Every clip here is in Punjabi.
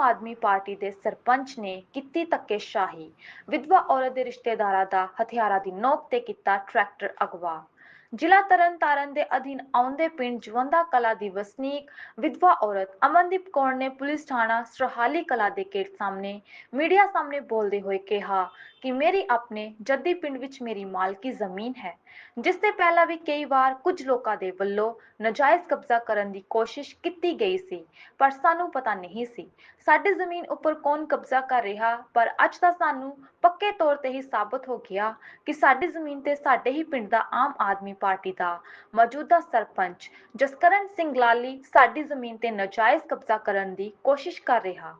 ਆਮ ਆਦਮੀ ਪਾਰਟੀ ਦੇ ਸਰਪੰਚ ਨੇ ਕੀਤੀ ਧੱਕੇਸ਼ਾਹੀ। ਵਿਧਵਾ ਔਰਤ ਦੇ ਰਿਸ਼ਤੇਦਾਰਾਂ ਦਾ ਹਥਿਆਰਾਂ ਦੀ ਨੋਕ ਤੇ ਕੀਤਾ ਟਰੈਕਟਰ ਅਗਵਾ। ਜ਼ਿਲ੍ਹਾ ਤਰਨਤਾਰਨ ਦੇ ਅਧੀਨ ਆਉਂਦੇ ਪਿੰਡ ਜਵੰਦਾ ਕਲਾ ਦੀ ਵਸਨੀਕ ਵਿਧਵਾ ਔਰਤ ਅਮਨਦੀਪ ਕੌਰ ਨੇ ਪੁਲਿਸ ਥਾਣਾ ਸਰਹਾਲੀ ਕਲਾ ਦੇ ਗੇਟ ਸਾਹਮਣੇ ਮੀਡੀਆ ਸਾਹਮਣੇ ਬੋਲਦੇ ਹੋਏ ਕਿਹਾ ਕਿ ਮੇਰੀ ਆਪਣੇ ਜੱਦੀ ਪਿੰਡ ਵਿੱਚ ਮੇਰੀ ਮਾਲਕੀ ਜ਼ਮੀਨ ਹੈ, ਜਿਸ ਤੇ ਪਹਿਲਾਂ ਵੀ ਕਈ ਵਾਰ ਕੁਝ ਲੋਕਾਂ ਦੇ ਵੱਲੋਂ ਨਾਜਾਇਜ਼ ਕਬਜ਼ਾ ਕਰਨ ਦੀ ਕੋਸ਼ਿਸ਼ ਕੀਤੀ ਗਈ ਸੀ, ਪਰ ਸਾਨੂੰ ਪਤਾ ਨਹੀਂ ਸੀ ਸਾਡੀ ਜ਼ਮੀਨ ਉੱਪਰ ਕੌਣ ਕਬਜ਼ਾ ਕਰ ਰਿਹਾ, ਪਰ ਅੱਜ ਤਾਂ ਸਾਨੂੰ ਪੱਕੇ ਤੌਰ ਤੇ ਹੀ ਸਾਬਤ ਹੋ ਗਿਆ ਕਿ ਸਾਡੀ ਜ਼ਮੀਨ ਤੇ ਸਾਡੇ ਹੀ ਪਿੰਡ ਦਾ ਆਮ ਆਦਮੀ ਪਾਰਟੀ ਦਾ ਮੌਜੂਦਾ ਸਰਪੰਚ ਜਸਕਰਨ ਸਿੰਘ ਲਾਲੀ ਸਾਡੀ ਜ਼ਮੀਨ ਤੇ ਨਾਜਾਇਜ਼ ਕਬਜ਼ਾ ਕਰਨ ਦੀ ਕੋਸ਼ਿਸ਼ ਕਰ ਰਿਹਾ।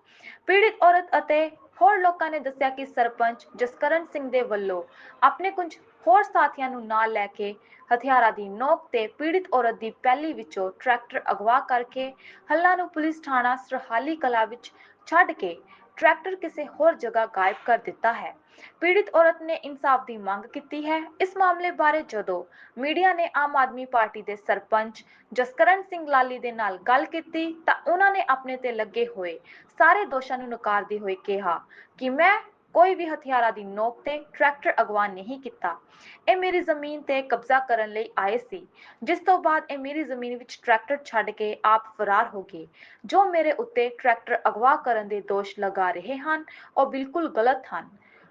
ਪੀੜਿਤ ਔਰਤ ਅਤੇ ਹੋਰ ਲੋਕਾਂ ਨੇ ਦੱਸਿਆ ਕਿ ਸਰਪੰਚ ਜਸਕਰਨ ਸਿੰਘ ਦੇ ਵੱਲੋਂ ਆਪਣੇ ਕੁਝ ਹੋਰ ਸਾਥੀਆਂ ਨੂੰ ਨਾਲ ਲੈ ਕੇ ਹਥਿਆਰਾਂ ਦੀ ਨੋਕ ਤੇ ਪੀੜਿਤ ਔਰਤ ਦੀ ਪਹਿਲੀ ਵਿੱਚੋਂ ਟਰੈਕਟਰ ਅਗਵਾ ਕਰਕੇ ਹੱਲਾ ਨੂੰ ਪੁਲਿਸ ਥਾਣਾ ਸਰਹਾਲੀ ਕਲਾ ਵਿੱਚ ਛੱਡ ਕੇ ਟਰੈਕਟਰ ਕਿਸੇ ਹੋਰ ਜਗ੍ਹਾ ਗਾਇਬ ਕਰ ਦਿੱਤਾ ਹੈ। ਪੀੜਿਤ ਔਰਤ ਨੇ ਇਨਸਾਫ ਦੀ ਮੰਗ ਕੀਤੀ ਹੈ। ਇਸ ਮਾਮਲੇ ਬਾਰੇ ਜਦੋਂ ਮੀਡੀਆ ਨੇ ਆਮ ਆਦਮੀ ਪਾਰਟੀ ਦੇ ਸਰਪੰਚ ਜਸਕਰਨ ਸਿੰਘ ਲਾਲੀ ਦੇ ਨਾਲ ਗੱਲ ਕੀਤੀ ਤਾਂ ਉਹਨਾਂ ਨੇ ਆਪਣੇ ਤੇ ਲੱਗੇ ਹੋਏ ਸਾਰੇ ਦੋਸ਼ਾਂ ਨੂੰ ਨਕਾਰਦੇ ਹੋਏ ਕਿਹਾ ਕਿ ਮੈਂ ਕੋਈ ਵੀ ਹਥਿਆਰਾਂ ਦੀ ਨੋਕ ਤੇ ਟਰੈਕਟਰ ਅਗਵਾ ਨਹੀਂ ਕੀਤਾ। ਇਹ ਮੇਰੀ ਜ਼ਮੀਨ ਤੇ ਕਬਜ਼ਾ ਕਰਨ ਲਈ ਆਏ ਸੀ। ਜਿਸ ਤੋਂ ਬਾਅਦ ਇਹ ਮੇਰੀ ਜ਼ਮੀਨ ਵਿੱਚ ਟਰੈਕਟਰ ਛੱਡ ਕੇ ਆਪ ਫਰਾਰ ਹੋ ਗਏ। ਜੋ ਮੇਰੇ ਉੱਤੇ ਟਰੈਕਟਰ ਅਗਵਾ ਕਰਨ ਦੇ ਦੋਸ਼ ਲਗਾ ਰਹੇ ਹਨ, ਉਹ ਬਿਲਕੁਲ ਗਲਤ ਹਨ।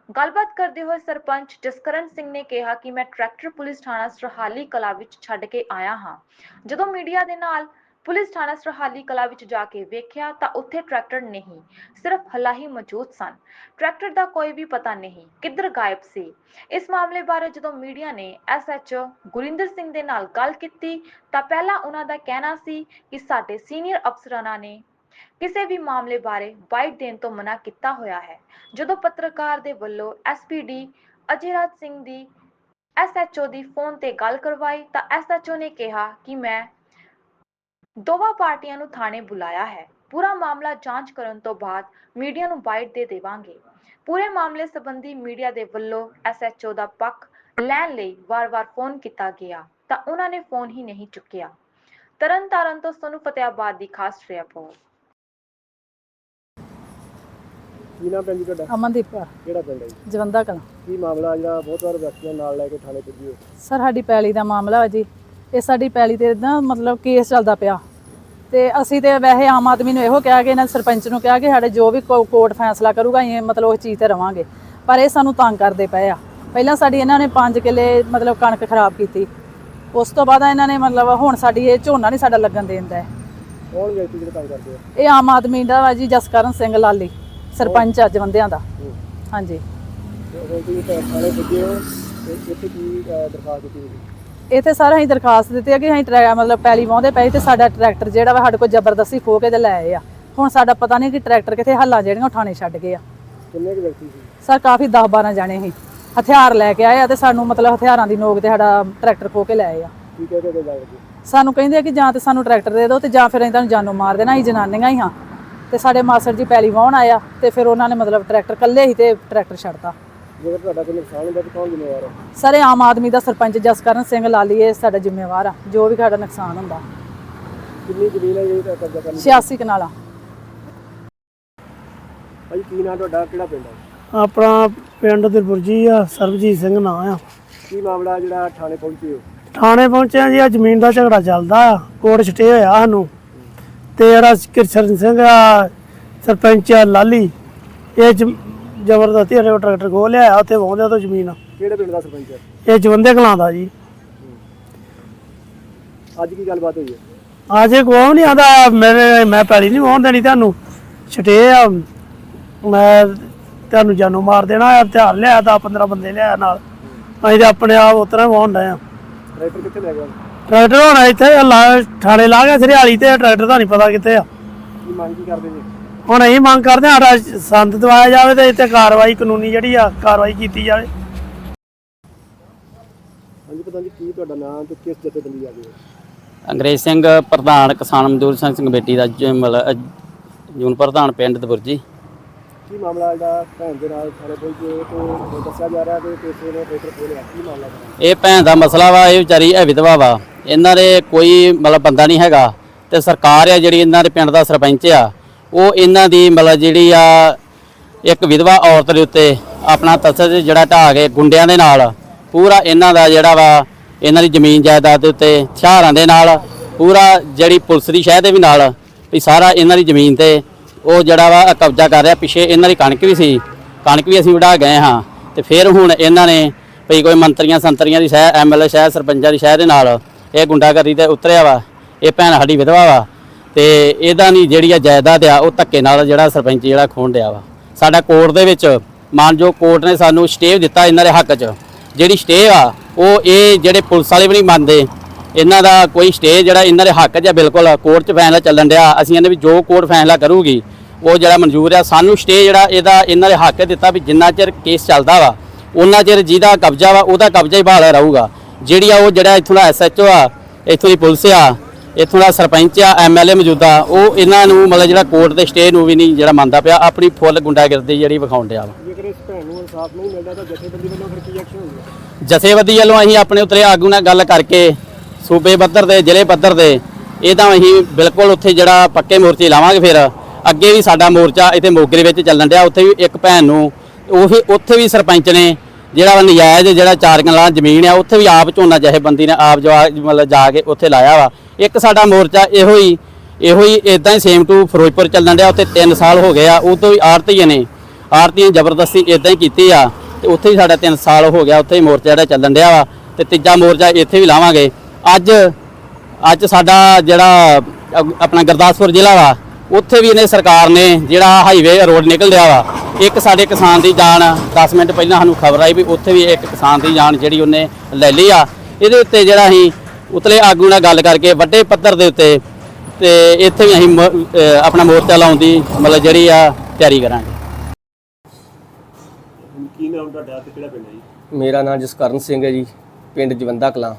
ਗੱਲਬਾਤ ਕਰਦੇ ਹੋਏ ਸਰਪੰਚ ਜਸਕਰਨ ਸਿੰਘ ਨੇ ਕਿਹਾ ਕਿ ਮੈਂ ਟਰੈਕਟਰ ਪੁਲਿਸ ਥਾਣਾ ਸਰਹਾਲੀ ਕਲਾ ਵਿੱਚ ਛੱਡ ਕੇ ਆਇਆ ਹਾਂ। ਜਦੋਂ ਮੀਡੀਆ ਦੇ ਨਾਲ ਪੁਲਿਸ ਥਾਣਾ ਸਰਹਾਲੀ ਕਲਾ ਵਿੱਚ ਜਾ ਕੇ ਵੇਖਿਆ ਤਾਂ ਉੱਥੇ ਟਰੈਕਟਰ ਨਹੀਂ, ਸਿਰਫ ਹੱਲਾ ਮੌਜੂਦ ਸਨ। ਟਰੈਕਟਰ ਦਾ ਕੋਈ ਵੀ ਪਤਾ ਨਹੀਂ ਕਿੱਧਰ ਗਾਇਬ ਸੀ। ਇਸ ਮਾਮਲੇ ਬਾਰੇ ਜਦੋਂ ਮੀਡੀਆ ਨੇ ਐਸਐਚਓ ਗੁਰਿੰਦਰ ਸਿੰਘ ਦੇ ਨਾਲ ਗੱਲ ਕੀਤੀ ਤਾਂ ਪਹਿਲਾਂ ਉਹਨਾਂ ਦਾ ਕਹਿਣਾ ਸੀ ਕਿ ਸਾਡੇ ਸੀਨੀਅਰ ਅਫਸਰਾਂ ਨੇ ਕਿਸੇ ਵੀ ਮਾਮਲੇ ਬਾਰੇ ਬਾਈਟ ਦੇਣ ਤੋਂ ਮਨਾ ਕੀਤਾ ਹੋਇਆ ਹੈ। ਜਦੋਂ ਪੱਤਰਕਾਰ ਦੇ ਵੱਲੋਂ ਐਸਪੀਡੀ ਅਜੇਰਾਜ ਸਿੰਘ ਦੀ ਐਸਐਚਓ ਦੀ ਫੋਨ ਤੇ ਗੱਲ ਕਰਵਾਈ ਤਾਂ ਐਸਐਚਓ ਨੇ ਕਿਹਾ ਕਿ ਮੈਂ ਦੋਵਾਂ ਪਾਰਟੀਆਂ ਨੂੰ ਥਾਣੇ ਬੁਲਾਇਆ ਹੈ। ਪੂਰਾ ਮਾਮਲਾ ਜਾਂਚ ਕਰਨ ਤੋਂ ਬਾਅਦ ਮੀਡੀਆ ਨੂੰ ਬਾਈਟ ਦੇ ਦੇਵਾਂਗੇ। ਪੂਰੇ ਮਾਮਲੇ ਸੰਬੰਧੀ ਮੀਡੀਆ ਦੇ ਵੱਲੋਂ ਐਸਐਚਓ ਦਾ ਪੱਖ ਲੈਣ ਲਈ ਵਾਰ-ਵਾਰ ਫੋਨ ਕੀਤਾ ਗਿਆ ਤਾਂ ਉਹਨਾਂ ਨੇ ਫੋਨ ਹੀ ਨਹੀਂ ਚੁੱਕਿਆ। ਤਰਨਤਾਰਨ ਤੋਂ ਸੋਨੂੰ ਫਤਿਆਬਾਦ ਦੀ ਖਾਸ ਰਿਪੋਰਟ। ਕੀ ਨਾਮ ਪੈਂਦੀ ਤੁਹਾਡਾ? ਅਮਨਦੀਪ ਕੌਰ। ਕਿਹੜਾ ਪਿੰਡ ਹੈ ਜੀ? ਜਵੰਦਾ ਕਲਾਂ। ਕੀ ਮਾਮਲਾ ਜਿਹੜਾ ਬਹੁਤ ਵਾਰ ਵਿਅਕਤੀਆਂ ਨਾਲ ਲੈ ਕੇ ਥਾਣੇ ਪੁੱਜੀ ਹੋ? ਸਰ ਸਾਡੀ ਪੈਲੀ ਦਾ ਮਾਮਲਾ ਹੈ ਜੀ। ਇਹ ਸਾਡੀ ਪੈਲੀ ਤੇ ਨਾ ਮਤਲਬ ਕੇਸ ਚੱਲਦਾ ਪਿਆ। ਤੇ ਅਸੀਂ ਤੇ ਵੈਸੇ ਆਮ ਆਦਮੀ ਨੂੰ ਇਹੋ ਕਿਹਾ ਕਿ ਇਹਨਾਂ ਸਰਪੰਚ ਨੂੰ ਕਿਹਾ ਕਿ ਸਾਡੇ ਜੋ ਵੀ ਕੋਰਟ ਫੈਸਲਾ ਕਰੂਗਾ ਇਹ ਮਤਲਬ ਉਸ ਚੀਜ਼ ਤੇ ਰਵਾਂਗੇ। ਪਰ ਇਹ ਸਾਨੂੰ ਤੰਗ ਕਰਦੇ ਪਏ ਆ। ਪਹਿਲਾਂ ਸਾਡੀ ਇਹਨਾਂ ਨੇ 5 ਕਿੱਲੇ ਮਤਲਬ ਕਣਕ ਖਰਾਬ ਕੀਤੀ। ਉਸ ਤੋਂ ਬਾਅਦ ਇਹਨਾਂ ਨੇ ਮਤਲਬ ਹੁਣ ਸਾਡੀ ਇਹ ਝੋਨਾ ਨਹੀਂ ਸਾਡਾ ਲੱਗਣ ਦੇਂਦਾ ਕੌਣ ਵਿਅਕਤੀ ਜਿਹੜੇ ਤੰਗ ਕਰਦੇ ਆ? ਇਹ ਆਮ ਆਦਮੀ ਦਾ ਵਾ ਜੀ ਜਸਕਰਨ ਸਿੰਘ ਲਾਲੀ ਸਰਪੰਚ ਅੱਜ ਬੰਦਿਆਂ ਦਾ। ਹਾਂਜੀ। ਤੇ ਹੁਣ ਤੁਸੀਂ ਤਾਂ ਥਾਣੇ ਪੁੱਜੇ ਹੋ ਤੇ ਇੱਥੇ ਕੀ ਦਰਖਾਸਤ ਦਿੱਤੀ ਹੋਈ ਇੱਥੇ ਸਾਰਾ ਅਸੀਂ ਦਰਖਾਸਤ ਦਿੱਤੀ ਹੈ ਕਿ ਅਸੀਂ ਟਰੈ ਮਤਲਬ ਪੈਲੀ ਵਾਹੁੰਦੇ ਪਏ ਤੇ ਸਾਡਾ ਟਰੈਕਟਰ ਜਿਹੜਾ ਵਾ ਸਾਡੇ ਕੋਲ ਜ਼ਬਰਦਸਤੀ ਖੋ ਕੇ ਤੇ ਲੈ ਆਏ ਆ। ਹੁਣ ਸਾਡਾ ਪਤਾ ਨਹੀਂ ਕਿ ਟਰੈਕਟਰ ਕਿੱਥੇ ਹੱਲਾਂ ਜਿਹੜੀਆਂ ਉਹ ਥਾਣੇ ਛੱਡ ਗਏ ਆ। ਕਿੰਨੇ ਕੁ ਵਿਅਕਤੀ ਸੀ? ਸਰ ਕਾਫੀ 10 12 ਜਾਣੇ ਸੀ। ਹਥਿਆਰ ਲੈ ਕੇ ਆਏ ਆ ਤੇ ਸਾਨੂੰ ਮਤਲਬ ਹਥਿਆਰਾਂ ਦੀ ਨੋਕ ਤੇ ਸਾਡਾ ਟਰੈਕਟਰ ਖੋ ਕੇ ਲੈ ਆਏ ਆ। ਕੀ ਕਹਿ ਕੇ ਜਾ? ਰਹੇ ਸਾਨੂੰ ਕਹਿੰਦੇ ਆ ਕਿ ਜਾਂ ਤੇ ਸਾਨੂੰ ਟਰੈਕਟਰ ਦੇ ਦਿਓ ਤੇ ਜਾਂ ਫਿਰ ਅਸੀਂ ਤੁਹਾਨੂੰ ਜਾਨੋਂ ਮਾਰ ਦੇਣਾ ਅਸੀਂ ਜਨਾਨੀਆਂ ਹੀ ਹਾਂ। ਤੇ ਸਾਡੇ ਮਾਸੜ ਜੀ ਪੈਲੀ ਵਾਹੁਣ ਆਇਆ ਤੇ ਫਿਰ ਉਹਨਾਂ ਨੇ ਮਤਲਬ ਟਰੈਕਟਰ ਕੱਲੇ ਹੀ ਤੇ ਟਰੈਕਟਰ ਛੱਡਤਾ। ਜੇਕਰ ਤੁਹਾਡਾ ਕੋਈ ਨੁਕਸਾਨ ਹੁੰਦਾ ਤਾਂ ਕੌਣ ਜ਼ਿੰਮੇਵਾਰ ਹੈ? ਸਰ ਇਹ ਆਮ ਆਦਮੀ ਦਾ ਸਰਪੰਚ ਜਸਕਰਨ ਸਿੰਘ ਲਾਲੀ ਇਹ ਸਾਡਾ ਜ਼ਿੰਮੇਵਾਰ ਆ। ਜੋ ਵੀ ਸਾਡਾ ਨੁਕਸਾਨ ਹੁੰਦਾ। ਕਿੰਨੀ ਜ਼ਮੀਨ ਹੈ ਜਿਹੜੀ ਤੁਹਾਡਾ ਕਬਜ਼ਾ ਕਰਨੀ 86 ਕਨਾਲਾਂ। ਭਾਈ ਕੀ ਨਾਮ ਤੁਹਾਡਾ? ਕਿਹੜਾ ਪਿੰਡ ਹੈ? ਆਪਣਾ ਪਿੰਡ ਦਿਲਪੁਰਜੀ ਆ ਸਰਬਜੀਤ ਸਿੰਘ ਨਾਂ ਆ। ਕੀ ਮਾਮਲਾ ਜਿਹੜਾ ਥਾਣੇ ਪਹੁੰਚੇ ਹੋ? ਥਾਣੇ ਪਹੁੰਚਿਆ ਜੀ ਆ ਜ਼ਮੀਨ ਦਾ ਝਗੜਾ ਚੱਲਦਾ ਆ। ਕੋਰਟ ਛਟੇ ਹੋਇਆ ਸਾਨੂੰ। ਤੇ ਜਿਹੜਾ ਕਿਰਸ਼ਨ ਸਿੰਘ ਆ ਸਰਪੰਚ ਆ ਲਾਲੀ ਇਹ ਜ਼ਬਰਦਸਤੀ ਹਰੇ ਟਰੈਕਟਰ ਖੋਹ ਲਿਆ ਉੱਥੇ ਵਾਹੁੰਦੇ ਤੋਂ ਜ਼ਮੀਨ। ਕਿਹੜੇ ਪਿੰਡ ਦਾ ਸਰਪੰਚ ਹੈ? ਇਹ ਜਵੰਦੇ ਕਲਾਂ ਦਾ ਜੀ। ਅੱਜ ਕੀ ਗੱਲਬਾਤ ਹੋਈ ਹੈ? ਅਜੇ ਕੋਈ ਨਹੀਂ ਆਂਦਾ ਮੇਰੇ ਮੈਂ ਪੈਲੀ ਨਹੀਂ ਵਾਹੁਣ ਦੇਣੀ ਤੁਹਾਨੂੰ। ਛਟੇ ਆ ਮੈਂ ਤੁਹਾਨੂੰ ਜਾਨੋਂ ਮਾਰ ਦੇਣਾ ਆ ਹਥਿਆਰ ਲਿਆ ਤਾਂ 15 ਬੰਦੇ ਲਿਆ ਨਾਲ। ਅਸੀਂ ਤੇ ਆਪਣੇ ਆਪ ਉਤਰਾ ਡਏ ਆ। ਟਰੈਕਟਰ ਕਿੱਥੇ ਲੈ ਗਿਆ? ਟਰੈਕਟਰ ਹੁਣ ਇੱਥੇ ਲਾ- ਥਾਣੇ ਲਾ ਗਿਆ ਸਰਿਆਲੀ ਤੇ ਟਰੈਕਟਰ ਦਾ ਨਹੀਂ ਪਤਾ ਕਿੱਥੇ ਆ। ਕੀ ਮੰਗ ਕੀ ਕਰਦੇ ਜੀ ਹੁਣ ਅਸੀਂ ਮੰਗ ਕਰਦੇ ਹਾਂ ਸਾਡਾ ਸੰਦ ਦਵਾਇਆ ਜਾਵੇ ਤੇ ਇੱਥੇ ਕਾਰਵਾਈ ਕਾਨੂੰਨੀ ਜਿਹੜੀ ਆ ਕਾਰਵਾਈ ਕੀਤੀ ਜਾਵੇ। ਹਾਂਜੀ ਪਤਾ ਨਹੀਂ ਕੀ ਤੁਹਾਡਾ ਨਾਮ ਤੇ ਕਿਸ ਜਥੇਬੰਦੀ ਆ ਹੈ? ਅੰਗਰੇਜ਼ ਸਿੰਘ ਪ੍ਰਧਾਨ ਕਿਸਾਨ ਮਜ਼ਦੂਰ ਸੰਘ ਕਮੇਟੀ ਦਾ ਜ- ਮਤਲਬ ਅ- ਜੂਨ ਪ੍ਰਧਾਨ ਪਿੰਡ ਦਬੁਰਜੀ। ਕੀ ਮਾਮਲਾ ਜਿਹੜਾ ਭੈਣ ਦੇ ਨਾਲ ਥਾਣੇ ਪਹੁੰਚੇ ਤੇ ਦੱਸਿਆ ਜਾ ਰਿਹਾ ਕਿ ਕਿਸੇ ਨੇ ਟਰੈਕਟਰ ਖੋਲਿਆ ਕੀ ਮਾਮਲਾ ਇਹ ਭੈਣ ਦਾ ਮਸਲਾ ਵਾ ਇਹ ਵਿਚਾਰੀ ਹੈ ਵਿਧਵਾ ਵਾ। ਇਹਨਾਂ ਦੇ ਕੋਈ ਮਤਲਬ ਬੰਦਾ ਨਹੀਂ ਹੈਗਾ ਤੇ ਸਰਕਾਰ ਆ ਜਿਹੜੀ ਇਹਨਾਂ ਦੇ ਪਿੰਡ ਦਾ ਸਰਪੰਚ ਆ। ਉਹ ਇਹਨਾਂ ਦੀ ਮਤਲਬ ਜਿਹੜੀ ਆ ਇੱਕ ਵਿਧਵਾ ਔਰਤ ਦੇ ਉੱਤੇ ਆਪਣਾ ਤਸਦ ਜਿਹੜਾ ਢਾਹ ਕੇ ਗੁੰਡਿਆਂ ਦੇ ਨਾਲ ਪੂਰਾ ਇਹਨਾਂ ਦਾ ਜਿਹੜਾ ਵਾ ਇਹਨਾਂ ਦੀ ਜ਼ਮੀਨ ਜਾਇਦਾਦ ਦੇ ਉੱਤੇ ਹਥਿਆਰਾਂ ਦੇ ਨਾਲ ਪੂਰਾ ਜਿਹੜੀ ਪੁਲਿਸ ਦੀ ਸ਼ਹਿ ਦੇ ਵੀ ਨਾਲ ਵੀ ਸਾਰਾ ਇਹਨਾਂ ਦੀ ਜ਼ਮੀਨ ਤੇ ਉਹ ਜਿਹੜਾ ਵਾ ਕਬਜ਼ਾ ਕਰ ਰਿਹਾ। ਪਿੱਛੇ ਇਹਨਾਂ ਦੀ ਕਣਕ ਵੀ ਸੀ। ਕਣਕ ਵੀ ਅਸੀਂ ਵਢਾ ਗਏ ਹਾਂ ਤੇ ਫਿਰ ਹੁਣ ਇਹਨਾਂ ਨੇ ਭਈ ਕੋਈ ਮੰਤਰੀਆਂ ਸੰਤਰੀਆਂ ਦੀ ਸ਼ਹਿ ਐਮਐਲਏ ਸ਼ਹਿ, ਸਰਪੰਚਾਂ ਦੀ ਸ਼ਹਿ ਦੇ ਨਾਲ ਇਹ ਗੁੰਡਾਗਰਦੀ ਤੇ ਉਤਰਿਆ ਵਾ। ਇਹ ਭੈਣ ਸਾਡੀ ਵਿਧਵਾ ਵਾ। ਤੇ ਇਹਦਾ ਨਹੀਂ ਜਿਹੜੀ ਆ ਜਾਇਦਾਦ ਆ, ਉਹ ਧੱਕੇ ਨਾਲ ਜਿਹੜਾ ਸਰਪੰਚ ਜਿਹੜਾ ਖੋਣ ਡਿਆ ਵਾ। ਸਾਡਾ ਕੋਰਟ ਦੇ ਵਿੱਚ ਮਾਨਜੋ ਕੋਰਟ ਨੇ ਸਾਨੂੰ ਸਟੇ ਦਿੱਤਾ ਇਹਨਾਂ ਦੇ ਹੱਕ 'ਚ। ਜਿਹੜੀ ਸਟੇ ਆ, ਉਹ ਇਹ ਜਿਹੜੇ ਪੁਲਿਸ ਵਾਲੇ ਵੀ ਨਹੀਂ ਮੰਨਦੇ। ਇਹਨਾਂ ਦਾ ਕੋਈ ਸਟੇ ਜਿਹੜਾ ਇਹਨਾਂ ਦੇ ਹੱਕ 'ਚ ਆ, ਬਿਲਕੁਲ ਕੋਰਟ 'ਚ ਫੈਸਲਾ ਚੱਲਣ ਡਿਆ। ਅਸੀਂ ਇਹਨੇ ਵੀ ਜੋ ਕੋਰਟ ਫੈਸਲਾ ਕਰੂਗੀ, ਉਹ ਜਿਹੜਾ ਮਨਜ਼ੂਰ ਆ, ਸਾਨੂੰ ਸਟੇ ਜਿਹੜਾ ਇਹਦਾ ਇਹਨਾਂ ਦੇ ਹੱਕ 'ਚ ਦਿੱਤਾ ਵੀ ਜਿੰਨਾ ਚਿਰ ਕੇਸ ਚੱਲਦਾ ਵਾ, ਉਹਨਾਂ ਚਿਰ ਜਿਹਦਾ ਕਬਜ਼ਾ ਵਾ, ਉਹਦਾ ਕਬਜ਼ਾ ਹੀ ਬਹਾਲ ਰਹੂਗਾ। ਜਿਹੜੀ ਆ ਉਹ ਜਿਹੜਾ ਇੱਥੋਂ ਦਾ ਐਸਐਚਓ ਆ, ਇੱਥੋਂ ਦੀ ਪੁਲਿਸ ਆ ਇੱਥੋਂ ਦਾ ਸਰਪੰਚ ਆ ਐਮਐਲਏ ਮੌਜੂਦਾ ਉਹ ਇਹਨਾਂ ਨੂੰ ਮਤਲਬ ਜਿਹੜਾ ਕੋਰਟ ਦੇ ਸਟੇ ਨੂੰ ਵੀ ਨਹੀਂ ਜਿਹੜਾ ਮੰਨਦਾ ਪਿਆ ਆਪਣੀ ਫੁੱਲ ਗੁੰਡਾਗਰਦੀ ਜਿਹੜੀ ਵਿਖਾਉਣ ਡਿਆ ਵਾ। ਜੇਕਰ ਇਸ ਭੈਣ ਨੂੰ ਇਨਸਾਫ ਨਹੀਂ ਮਿਲਦਾ ਤਾਂ ਜਥੇਬੰਦੀ ਵੱਲੋਂ ਫਿਰ ਕੀ ਐਕਸ਼ਨ ਹੋਊਗਾ? ਜਥੇਬੰਦੀ ਵੱਲੋਂ ਅਸੀਂ ਆਪਣੇ ਉਤਰੇ ਆਗੂ ਨਾਲ ਗੱਲ ਕਰਕੇ ਸੂਬੇ ਪੱਧਰ ਤੇ ਜ਼ਿਲ੍ਹੇ ਪੱਧਰ ਤੇ ਇਹਦਾ ਅਸੀਂ ਬਿਲਕੁਲ ਉੱਥੇ ਜਿਹੜਾ ਪੱਕੇ ਮੋਰਚੇ ਲਾਵਾਂਗੇ ਫਿਰ। ਅੱਗੇ ਵੀ ਸਾਡਾ ਮੋਰਚਾ ਇੱਥੇ ਮੋਗੇ ਦੇ ਵਿੱਚ ਚੱਲਣ ਡਿਆ ਉੱਥੇ ਵੀ ਇੱਕ ਭੈਣ ਨੂੰ ਉਹ ਉੱਥੇ ਵੀ ਸਰਪੰਚ ਨੇ ਜਿਹੜਾ ਵਾ ਨਜਾਇਜ਼ ਜਿਹੜਾ ਚਾਰ ਕਨਾਲਾਂ ਜ਼ਮੀਨ ਆ ਉੱਥੇ ਵੀ ਆਪ ਝੋਨਾ ਜਥੇਬੰਦੀ ਨੇ ਆਪ ਜਵਾ ਮਤਲਬ ਜਾ ਕੇ ਉੱਥੇ ਲਾਇਆ ਵਾ। ਇੱਕ ਸਾਡਾ ਮੋਰਚਾ ਇਹੋ ਹੀ ਇਹੋ ਹੀ ਇਦਾਂ ਹੀ ਸੇਮ ਟੂ ਫਿਰੋਜ਼ਪੁਰ ਚੱਲਣ ਡਿਆ, ਉੱਥੇ 3 ਸਾਲ ਹੋ ਗਏ ਆ, ਉਹ ਤੋਂ ਵੀ ਆੜਤੀਏ ਨੇ, ਆੜਤੀਆਂ ਜ਼ਬਰਦਸਤੀ ਇਦਾਂ ਹੀ ਕੀਤੀ ਆ, ਤੇ ਉੱਥੇ ਹੀ ਸਾਡਾ 3 ਸਾਲ ਹੋ ਗਿਆ, ਉੱਥੇ ਹੀ ਮੋਰਚਾ ਜਿਹੜਾ ਚੱਲਣ ਡਿਆ ਵਾ, ਤੇ ਤੀਜਾ ਮੋਰਚਾ ਇੱਥੇ ਵੀ ਲਾਵਾਂਗੇ। ਅੱਜ ਅੱਜ ਸਾਡਾ ਜਿਹੜਾ ਆਪਣਾ ਗੁਰਦਾਸਪੁਰ ਜ਼ਿਲ੍ਹਾ ਵਾ, ਉੱਥੇ ਵੀ ਇਹਨੇ ਸਰਕਾਰ ਨੇ ਜਿਹੜਾ ਹਾਈਵੇ ਰੋਡ ਨਿਕਲ ਰਿਹਾ ਵਾ, ਇੱਕ ਸਾਡੇ ਕਿਸਾਨ ਦੀ ਜਾਨ 10 ਮਿੰਟ ਪਹਿਲਾਂ ਸਾਨੂੰ ਖਬਰ ਆਈ ਵੀ ਉੱਥੇ ਵੀ ਇੱਕ ਕਿਸਾਨ ਦੀ ਜਾਨ ਜਿਹੜੀ ਉਹਨੇ ਲੈ ਲਈ ਆ, ਇਹਦੇ ਉੱਤੇ ਜਿਹੜਾ ਅਸੀਂ ਉਤਲੇ ਆਗੂ ਨਾਲ ਗੱਲ ਕਰਕੇ ਵੱਡੇ ਪੱਧਰ ਦੇ ਉੱਤੇ ਤੇ ਇੱਥੇ ਵੀ ਅਸੀਂ ਆਪਣਾ ਮੋਰਚਾ ਲਾਉਣ ਦੀ ਮਤਲਬ ਜਿਹੜੀ ਆ ਤਿਆਰੀ ਕਰਾਂਗੇ। ਕੀ ਨਾਮ ਤੁਹਾਡਾ ਤੇ ਕਿਹੜਾ ਪਿੰਡ ਹੈ ਜੀ? ਮੇਰਾ ਨਾਮ ਜਸਕਰਨ ਸਿੰਘ ਹੈ ਜੀ ਪਿੰਡ ਜਵੰਦਾ ਕਲਾਂ।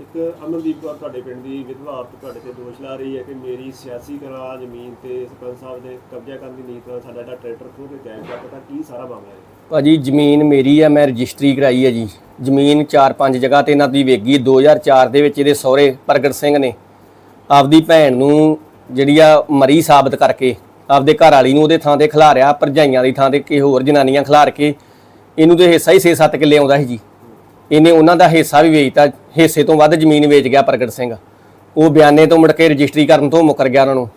ਇੱਕ ਅਮਨਦੀਪ ਕੌਰ ਤੁਹਾਡੇ ਪਿੰਡ ਦੀ ਵਿਧਵਾ ਔਰਤ ਤੁਹਾਡੇ ਤੇ ਦੋਸ਼ ਲਾ ਰਹੀ ਹੈ ਕਿ ਮੇਰੀ ਸਿਆਸੀ ਕਰਾ ਜ਼ਮੀਨ ਤੇ ਸਰਪੰਚ ਸਾਹਿਬ ਦੇ ਕਬਜ਼ਾ ਕਰਨ ਦੀ ਨੀਤ ਨਾਲ ਸਾਡਾ ਜਿਹੜਾ ਟਰੈਕਟਰ ਖੋਹ ਕੇ ਦਾ ਪਤਾ ਕੀ ਸਾਰਾ ਮਾਮਲਾ ਹੈ? ਭਾਜੀ ਜ਼ਮੀਨ ਮੇਰੀ ਹੈ ਮੈਂ ਰਜਿਸਟਰੀ ਕਰਾਈ ਹੈ ਜੀ। ਜ਼ਮੀਨ 4-5 ਜਗ੍ਹਾ ਤੇ ਇਹਨਾਂ ਦੀ ਵੇਗੀ 2004 ਦੇ ਵਿੱਚ ਇਹਦੇ ਸਹੁਰੇ ਪ੍ਰਗਟ ਸਿੰਘ ਨੇ ਆਪਦੀ ਭੈਣ ਨੂੰ ਜਿਹੜੀ ਆ ਮਰੀ ਸਾਬਤ ਕਰਕੇ ਆਪਦੇ ਘਰ ਵਾਲੀ ਨੂੰ ਉਹਦੇ ਥਾਂ ਤੇ ਖਿਲਾਰਿਆ, ਭਰਜਾਈਆਂ ਦੀ ਥਾਂ ਤੇ ਕਿ ਹੋਰ ਜਨਾਨੀਆਂ ਖਿਲਾਰ ਕੇ ਇਹਨੂੰ ਤੇ ਹਿੱਸਾ ਹੀ 6-7 ਕਿੱਲੇ ਆਉਂਦਾ ਸੀ ਜੀ। ਇਹਨੇ ਉਹਨਾਂ ਦਾ ਹਿੱਸਾ ਵੀ ਵੇਚਤਾ, ਹਿੱਸੇ ਤੋਂ ਵੱਧ ਜ਼ਮੀਨ ਵੇਚ ਗਿਆ ਪ੍ਰਗਟ ਸਿੰਘ। ਉਹ ਬਿਆਨੇ ਤੋਂ ਮੁੜ ਕੇ ਰਜਿਸਟਰੀ ਕਰਨ ਤੋਂ ਮੁੱਕਰ ਗਿਆ ਉਹਨਾਂ ਨੂੰ।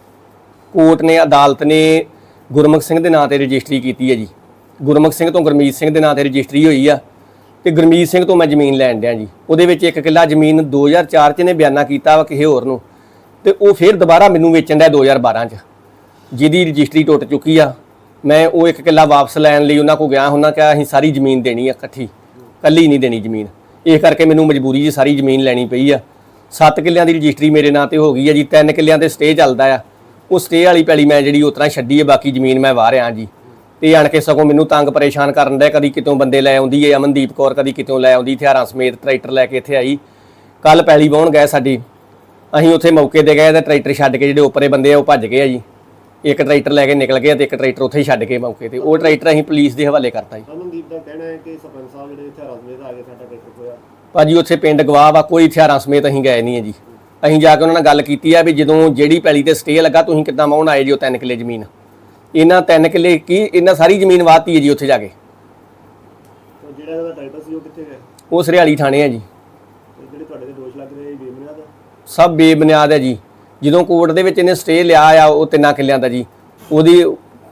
ਕੋਰਟ ਨੇ, ਅਦਾਲਤ ਨੇ ਗੁਰਮੁਖ ਸਿੰਘ ਦੇ ਨਾਂ ਤੇ ਰਜਿਸਟਰੀ ਕੀਤੀ ਹੈ ਜੀ। ਗੁਰਮੁਖ ਸਿੰਘ ਤੋਂ ਗੁਰਮੀਤ ਸਿੰਘ ਦੇ ਨਾਂ ਤੇ ਰਜਿਸਟਰੀ ਹੋਈ ਆ। ਤੇ ਗੁਰਮੀਤ ਸਿੰਘ ਤੋਂ ਮੈਂ ਜ਼ਮੀਨ ਲੈਣ ਡਿਆ ਜੀ। ਉਹਦੇ ਵਿੱਚ ਇੱਕ ਕਿੱਲਾ ਜ਼ਮੀਨ 2004 ਚ ਨੇ ਬਿਆਨਾ ਕੀਤਾ ਵਾ ਕਿਸੇ ਹੋਰ ਨੂੰ। ਤੇ ਉਹ ਫਿਰ ਦੁਬਾਰਾ ਮੈਨੂੰ ਵੇਚਣ ਦਾ 2012 ਚ। ਜਿਹਦੀ ਰਜਿਸਟਰੀ ਟੁੱਟ ਚੁੱਕੀ ਆ। ਮੈਂ ਉਹ ਇੱਕ ਕਿੱਲਾ ਵਾਪਸ ਲੈਣ ਲਈ ਉਹਨਾਂ ਕੋ ਗਿਆ। ਉਹਨਾਂ ਕਿਹਾ, ਅਸੀਂ ਸਾਰੀ ਜ਼ਮੀਨ ਦੇਣੀ ਆ ਇਕੱਠੀ। ਕੱਲੀ ਨਹੀਂ ਦੇਣੀ ਜ਼ਮੀਨ। ਇਸ ਕਰਕੇ ਮੈਨੂੰ ਮਜਬੂਰੀ 'ਚ ਸਾਰੀ ਜ਼ਮੀਨ ਲੈਣੀ ਪਈ ਆ। 7 ਕਿੱਲਿਆਂ ਦੀ ਰਜਿਸਟਰੀ ਮੇਰੇ ਨਾਂ ਤੇ ਹੋ ਗਈ ਆ ਜੀ। 3 ਕਿੱਲਿਆਂ ਤੇ ਸਟੇ ਚੱਲਦਾ ਆ। ਉਹ ਸਟੇ ਵਾਲੀ ਪੈਲੀ ਮੈਂ ਜਿਹੜੀ ਉਸ ਤਰ੍ਹਾਂ ਛੱਡੀ ਆ, ਬਾਕੀ ਜ਼ਮੀਨ ਮੈਂ ਵਾਹ ਰਿਆਂ ਜੀ। ਤੇ ਆਣ ਕੇ ਸਗੋਂ ਮੈਨੂੰ ਤੰਗ ਪਰੇਸ਼ਾਨ ਕਰਨ ਦਾ ਕਦੀ ਕਿਤੋਂ ਬੰਦੇ ਲੈ ਆਉਂਦੀ ਏ ਅਮਨਦੀਪ ਕੌਰ ਕਦੀ ਕਿਤੋਂ ਲੈ ਆਉਂਦੀ ਹਥਿਆਰਾਂ ਸਮੇਤ ਟਰੈਕਟਰ ਲੈ ਕੇ ਇੱਥੇ ਆਈ। ਕੱਲ ਪੈਲੀ ਵਾਹੁਣ ਗਏ ਸਾਡੀ। ਅਸੀਂ ਉੱਥੇ ਮੌਕੇ ਤੇ ਗਏ ਤੇ ਟਰੈਕਟਰ ਛੱਡ ਕੇ ਜਿਹੜੇ ਉੱਪਰੇ ਬੰਦੇ ਆ ਉਹ ਭੱਜ ਗਏ ਆ ਜੀ। ਇੱਕ ਟਰੈਕਟਰ ਲੈ ਕੇ ਨਿਕਲ ਗਏ ਤੇ ਇੱਕ ਟਰੈਕਟਰ ਉੱਥੇ ਹੀ ਛੱਡ ਕੇ ਮੌਕੇ ਤੇ। ਉਹ ਟਰੈਕਟਰ ਅਸੀਂ ਪੁਲਿਸ ਦੇ ਹਵਾਲੇ ਕਰਤਾ ਜੀ। ਅਮਨਦੀਪ ਦਾ ਕਹਿਣਾ ਹੈ ਕਿ ਸਰਪੰਚ ਸਾਹਿਬ ਜਿਹੜੇ ਹਥਿਆਰਾਂ ਸਮੇਤ ਆ ਕੇ ਸਾਡਾ ਟਰੈਕਟਰ ਖੋਇਆ ਭਾਜੀ ਉੱਥੇ ਪਿੰਡ ਗਵਾਹ ਵਾ ਕੋਈ ਹਥਿਆਰਾਂ ਸਮੇਤ ਅਸੀਂ ਗਏ ਨਹੀਂ ਹੈ ਜੀ। ਅਸੀਂ ਜਾ ਕੇ ਉਹਨਾਂ ਨਾਲ ਗੱਲ ਕੀਤੀ ਆ ਵੀ ਜਦੋਂ ਜਿਹੜੀ ਪੈਲੀ ਤੇ ਸਟੇ ਲੱਗਾ ਤੁਸੀਂ ਕਿੱਦਾਂ ਮਾਉਣ ਆਏ ਜੀ ਉਹ 3 ਕਿੱਲੇ ਜ਼ਮੀਨ। ਇਹਨਾਂ 3 ਕਿੱਲੇ ਕੀ ਇਹਨਾਂ ਸਾਰੀ ਜ਼ਮੀਨ ਵਾਹਤੀ ਹੈ ਜੀ ਉੱਥੇ ਜਾ ਕੇ। ਤੇ ਜਿਹੜਾ ਇਹਦਾ ਟਰੈਕਟਰ ਸੀ ਉਹ ਕਿੱਥੇ ਗਿਆ? ਉਹ ਸਰਿਆਲੀ ਥਾਣੇ ਆ ਜੀ। ਤੇ ਜਿਹੜੇ ਤੁਹਾਡੇ ਤੇ ਦੋਸ਼ ਲੱਗ ਰਹੇ ਬੇਬੁਨਿਆਦ ਸਭ ਬੇਬੁਨਿਆਦ ਹੈ ਜੀ। ਜਦੋਂ ਕੋਰਟ ਦੇ ਵਿੱਚ ਇਹਨੇ ਸਟੇ ਲਿਆ ਆ ਉਹ ਤਿੰਨਾਂ ਕਿੱਲਿਆਂ ਦਾ ਜੀ। ਉਹਦੀ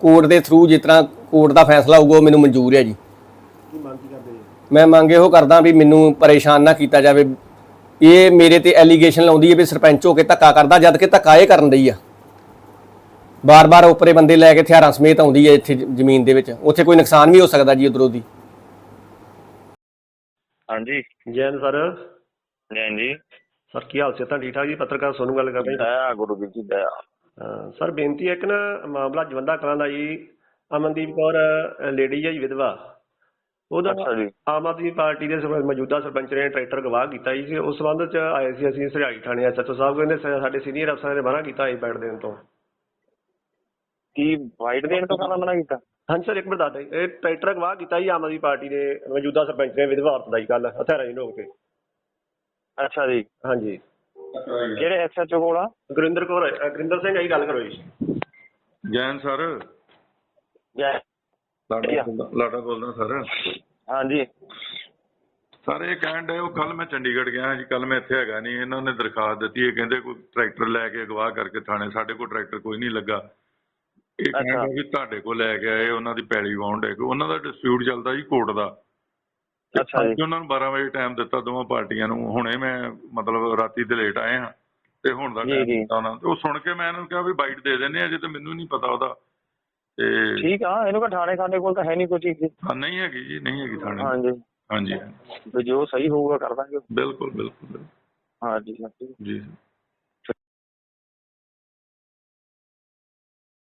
ਕੋਰਟ ਦੇ ਥਰੂ ਜਿਸ ਤਰ੍ਹਾਂ ਕੋਰਟ ਦਾ ਫੈਸਲਾ ਹੋਊਗਾ ਉਹ ਮੈਨੂੰ ਮਨਜ਼ੂਰ ਹੈ ਜੀ। ਕੀ ਮੰਗ ਕੀ ਕਰਦੇ ਜੀ ਮੈਂ ਮੰਗ ਇਹੋ ਕਰਦਾ ਵੀ ਮੈਨੂੰ ਪਰੇਸ਼ਾਨ ਨਾ ਕੀਤਾ ਜਾਵੇ। ਇਹ ਮੇਰੇ ਤੇ ਐਲੀਗੇਸ਼ਨ ਲਾਉਂਦੀ ਹੈ ਵੀ ਸਰਪੰਚ ਹੋ ਕੇ ਧੱਕਾ ਕਰਦਾ ਜਦ ਕਿ ਧੱਕਾ ਇਹ ਕਰਨ ਦਈ ਆ। ਬਾਰ-ਬਾਰ ਉੱਪਰੇ ਬੰਦੇ ਲੈ ਕੇ ਹਥਿਆਰਾਂ ਸਮੇਤ ਆਉਂਦੀ ਹੈ ਇੱਥੇ ਜ- ਜ਼ਮੀਨ ਦੇ ਵਿੱਚ। ਉੱਥੇ ਕੋਈ ਨੁਕਸਾਨ ਵੀ ਹੋ ਸਕਦਾ ਜੀ ਉਧਰੋਂ ਦੀ? ਹਾਂਜੀ। ਜੈਨ ਸਰ। ਜੈਨ ਜੀ। ਸਰ ਕੀ ਹਾਲ ਸੇ ਤਾਂ ਠੀਕ ਠਾਕ ਜੀ? ਪੱਤਰਕਾਰ ਸੋਨੂੰ ਗੱਲ ਕਰ ਰਹੇ ਦਇਆ ਗੁਰੂ ਜੀ ਦੀ। ਦਇਆ ਹਾਂ ਸਰ ਬੇਨਤੀ ਹੈ ਇੱਕ ਨਾ ਮਾਮਲਾ ਜਵੰਦਾ ਕਲਾਂ ਦਾ ਜੀ। ਅਮਨਦੀਪ ਕੌਰ ਲੇਡੀ ਹੈ ਜੀ ਵਿਧਵਾ। ਉਹਦਾ ਅੱਛਾ ਜੀ। ਆਮ ਆਦਮੀ ਪਾਰਟੀ ਦੇ ਸਰਪੰਚ- ਮੌਜੂਦਾ ਸਰਪੰਚ ਨੇ ਟਰੈਕਟਰ ਗਵਾਹ ਕੀਤਾ ਜੀ। ਉਸ ਸੰਬੰਧ ਚ ਆਏ ਸੀ ਅਸੀਂ ਸਰਿਆਈ ਥਾਣੇ ਐਸਐਚਓ ਸਾਹਿਬ ਕਹਿੰਦੇ ਸਾ- ਸਾਡੇ ਸੀਨੀਅਰ ਅਫਸਰਾਂ ਨੇ ਮਨਾ ਕੀਤਾ ਸੀ ਬੈਠ ਦੇਣ ਤੋਂ। ਕੀ ਵਾਈਟ ਦੇਣ ਤੋਂ ਕਾਹਦਾ ਮਨਾ ਕੀਤਾ? ਹਾਂਜੀ ਸਰ ਇੱਕ ਮਿੰਟ ਦੱਸ ਇਹ ਟਰੈਕਟਰ ਗਵਾਹ ਕੀਤਾ ਜੀ ਆਮ ਆਦਮੀ ਪਾਰਟੀ ਦੇ ਮੌਜੂਦਾ ਸਰਪੰਚ ਨੇ ਵਿਧਵਾ ਔਰਤ ਦਾ ਕੱਲ ਹਥਿਆਰਾਂ ਦੀ ਨੋਕ ਤੇ। ਅੱਛਾ ਜੀ। ਹਾਂਜੀ। ਕਿਹੜੇ ਐਸਐਚਓ ਕੋਲ ਆ? ਗੁਰਿੰਦਰ ਕੌਰ ਅ, ਗੁਰਿੰਦਰ ਸਿੰਘ ਆਈ ਗੱਲ ਕਰੋ ਜੀ। ਜੈਨ ਸਰ। ਜੈ ਲਾਡਾ। ਬੋਲਦਾ ਲਾਡਾ ਬੋਲਦਾ ਸਰ। ਹਾਂਜੀ। ਸਰ ਇਹ ਕਹਿਣ ਡਏ ਉਹ ਕੱਲ ਮੈਂ ਚੰਡੀਗੜ੍ਹ ਗਿਆ ਜੀ ਕੱਲ ਮੈਂ ਇੱਥੇ ਹੈਗਾ ਨਹੀਂ ਇਹਨਾਂ ਨੇ ਦਰਖਾਸਤ ਦਿੱਤੀ ਇਹ ਕਹਿੰਦੇ ਕੋਈ ਟਰੈਕਟਰ ਲੈ ਕੇ ਅਗਵਾ ਕਰਕੇ ਥਾਣੇ ਸਾਡੇ ਕੋਲ ਟਰੈਕਟਰ ਕੋਈ ਨਹੀਂ ਲੱਗਾ। ਇਹ। ਕਹਿੰਦਾ ਵੀ ਤੁਹਾਡੇ ਕੋਲ ਲੈ ਕੇ ਆਏ ਉਹਨਾਂ ਦੀ ਪੈਲੀ ਹੈ। ਕਿ ਉਹਨਾਂ ਦਾ ਡਿਸਪਿਊਟ ਚੱਲਦਾ ਜੀ ਕੋਰਟ ਦਾ। ਅੱਛਾ ਜੀ। ਅੱਜ ਉਹਨਾਂ ਨੂੰ 12 ਵਜੇ ਟਾਈਮ ਦਿੱਤਾ ਦੋਵਾਂ ਪਾਰਟੀਆਂ ਨੂੰ। ਹੁਣੇ ਮੈਂ ਮਤਲਬ ਰਾਤੀ ਤੇ ਲੇਟ ਆਏ ਹਾਂ। ਤੇ ਹੁਣ ਦਾ ਟਾਈਮ। ਦਿੱਤਾ ਉਹਨਾਂ ਉਹ ਸੁਣ ਕੇ ਮੈਂ ਇਹਨੂੰ ਕਿਹਾ ਵੀ ਬਾਈਟ ਦੇ ਦਿੰਦੇ ਆ ਜੇ ਤੇ ਮੈਨੂੰ ਨਹੀਂ ਪਤਾ ਉਹਦਾ। ਤੇ ਠੀਕ ਆ ਇਹਨੂੰ ਕਹ ਥਾਣੇ ਸਾਡੇ ਕੋਲ ਤਾਂ ਹੈ ਨਹੀਂ ਕੋਈ ਚੀਜ਼ ਦੀ। ਹਾਂ, ਨਹੀਂ ਹੈਗੀ ਜੀ ਨਹੀਂ ਹੈਗੀ ਥਾਣੇ ਹਾਂਜੀ। ਹਾਂਜੀ। ਜੋ ਸਹੀ ਹੋਊਗਾ ਕਰ ਦਾਂਗੇ। ਬਿਲਕੁਲ ਬਿਲਕੁਲ ਹਾਂਜੀ। ਜੀ।